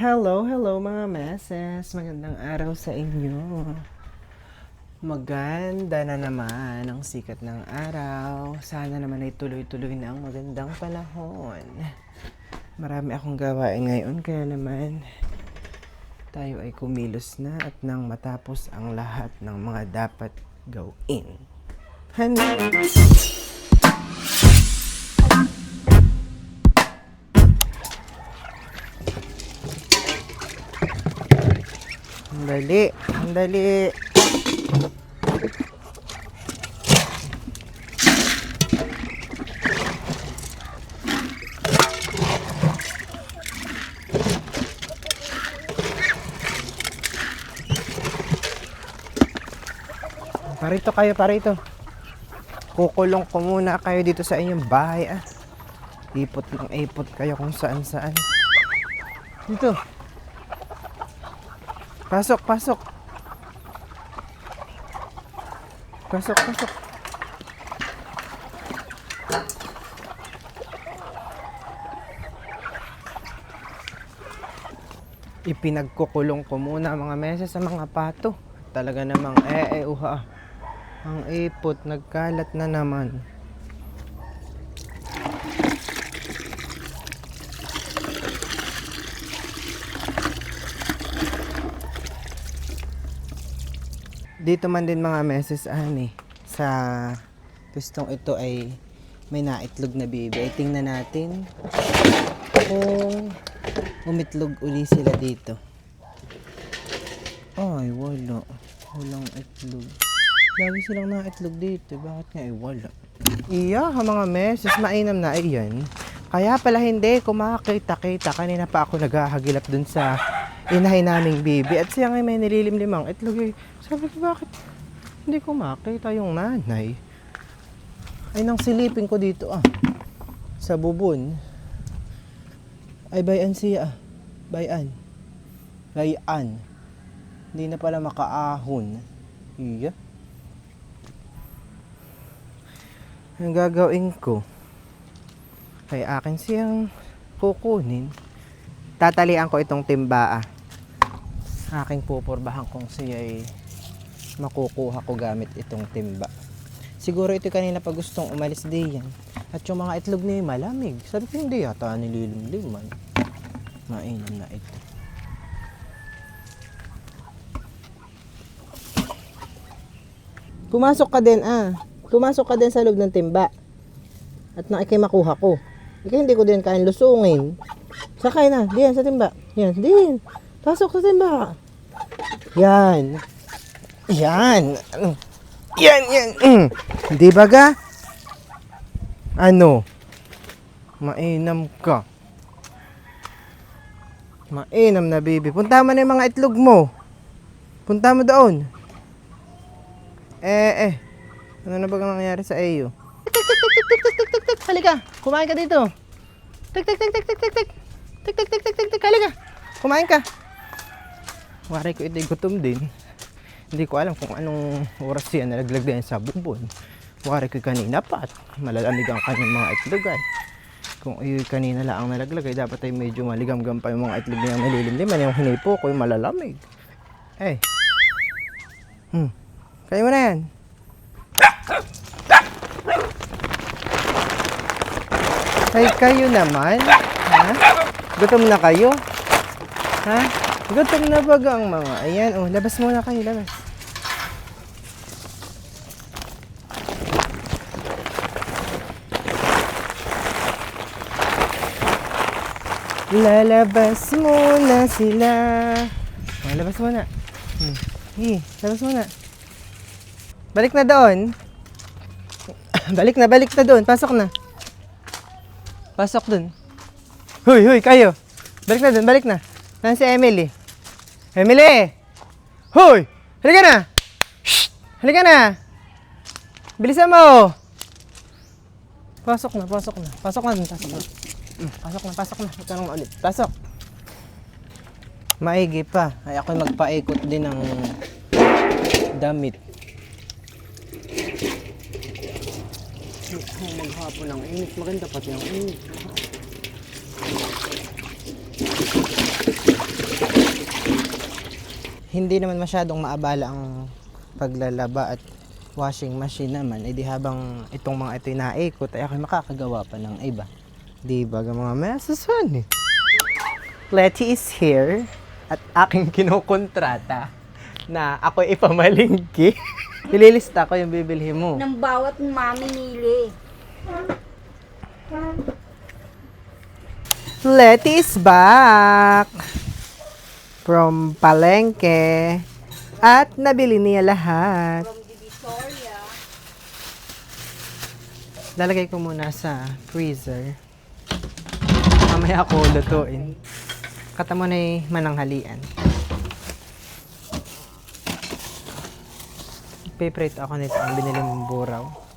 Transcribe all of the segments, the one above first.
Hello, hello mga meses. Magandang araw sa inyo. Maganda na naman ang sikat ng araw. Sana naman ay tuloy-tuloy na ang magandang panahon. Marami akong gawain ngayon kaya naman tayo ay kumilos na at nang matapos ang lahat ng mga dapat gawin. Honey! Ang dali, ang dali. Parito kayo, parito. Kukulong ko muna kayo dito sa inyong bahay ah. Ipot ng ipot kayo kung saan saan. Dito. Pasok, pasok. Pasok, pasok. Ipinagkukulong ko muna mga meses sa mga pato. Talaga namang eh, eh, uha. Ang ipot, nagkalat na naman. Dito man din mga meses ani sa pistong ito ay may naitlog na baby. Ay tingnan natin kung umitlog uli sila dito. Ay, wala. Walang itlog. Lagi silang naitlog dito. Bakit nga ay wala? Iya, mga meses. Mainam na. Ayan. Kaya pala hindi kumakita-kita. Kanina pa ako naghahagilap dun sa inahay naming baby. At siya nga may nililimlimang itlog. Eh. Sabi ko, bakit hindi ko makita yung nanay? Ay, nang silipin ko dito ah. Sa bubon. Ay, bayan siya ah. Bayan. Bayan. Hindi na pala makaahon. Iya. Ang gagawin ko, kay akin siyang kukunin. Tatalian ko itong timba ah. Aking pupurbahan kung siya ay makukuha ko gamit itong timba. Siguro ito kanina pa gustong umalis din yan. At yung mga itlog niya malamig. Sabi ko hindi yata nililimliman. Mainam na ito. Pumasok ka din ah. Pumasok ka din sa loob ng timba. At na ikay makuha ko. Ikay hindi ko din kain lusungin. Sakay na. Diyan sa timba. Yan. Din. Pasok ka sa timba. Yan. Yan. Yan, yan. Di ba ga? Ano? Mainam ka. Mainam na, baby. Punta mo na yung mga itlog mo. Punta mo doon. Eh, eh. Ano na ba nangyayari sa iyo? Tik, tik, tik, tik, tik, tik, tik, tik. Halika. Kumain ka dito. Tik, tik, tik, tik, tik, tik, tik. Tik, tik, tik, tik, tik, tik. Halika. Kumain ka. Wari ko ito'y gutom din. Hindi ko alam kung anong oras siya nalaglag din sa bubon. Wari ko kanina pa at malalamig ang kanyang mga itlog ay. Kung iyo kanina lang ang nalaglag dapat ay medyo maligam-gam pa yung mga itlog niyang nalilimliman. Yung hinipo ko yung malalamig. Eh. Hmm. Kaya mo na yan. Ay, kayo naman? Ha? Gutom na kayo? Ha? Gutom na ba ang mga? Ayan, oh, labas muna kayo, labas. Lalabas muna sila. Oh, labas muna. Hmm. Sige, labas muna. Balik na doon. balik na, balik na doon. Pasok na. Pasok doon. Huy, huy, kayo. Balik na doon, balik na. Nasaan si Emily? Emily! Huy! Halika na! Shh! Halika na! Bilisan mo! Pasok na, pasok na. Pasok na, pasok na. Pasok na, pasok na. Ito na ulit. Pasok. Maigi pa. Ay ako'y magpaikot din ng damit. Maghapon ang init. Maganda pati ang init. Hindi naman masyadong maabala ang paglalaba at washing machine naman, edi habang itong mga ito'y naikot, ay ako'y makakagawa pa ng iba. Di ba, mga meses eh. Letty is here at aking kinukontrata na ako ipamalingki. Ililista ko yung bibilhin mo. ng bawat mamimili. Letty is back from Palengke at nabili niya lahat. From Divisoria. Lalagay ko muna sa freezer. Mamaya ako lutuin. Kata mo na yung mananghalian. Piprate ako nito ang binili mong buraw.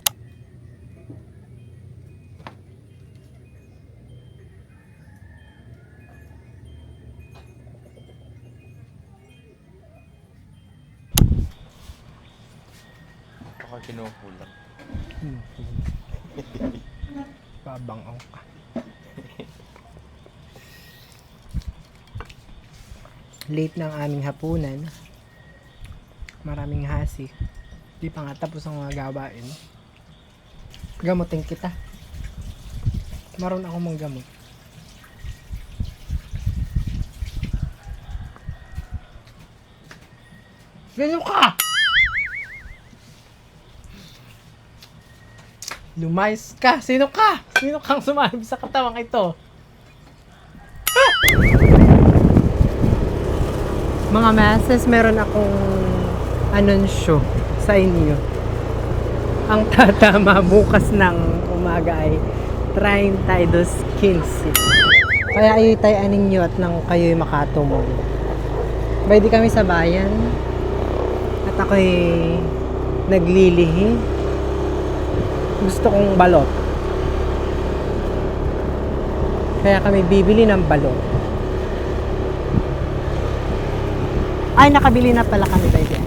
Kinukulang. Babangaw ka. Late na ang aming hapunan. Maraming hasi. Di pa nga tapos ang mga gawain. Gamutin kita. Maroon ako manggamot. Ganyan ka! Lumayas ka! Sino ka? Sino kang sumalib sa katawang ito? Mga masses, meron akong anunsyo sa inyo. Ang tatama bukas ng umaga ay 32 15. Kaya ay tayo ninyo at nang kayo'y makatumol. Pwede kami sa bayan. At ako'y naglilihi gusto kong balot. Kaya kami bibili ng balot. Ay, nakabili na pala kami by then.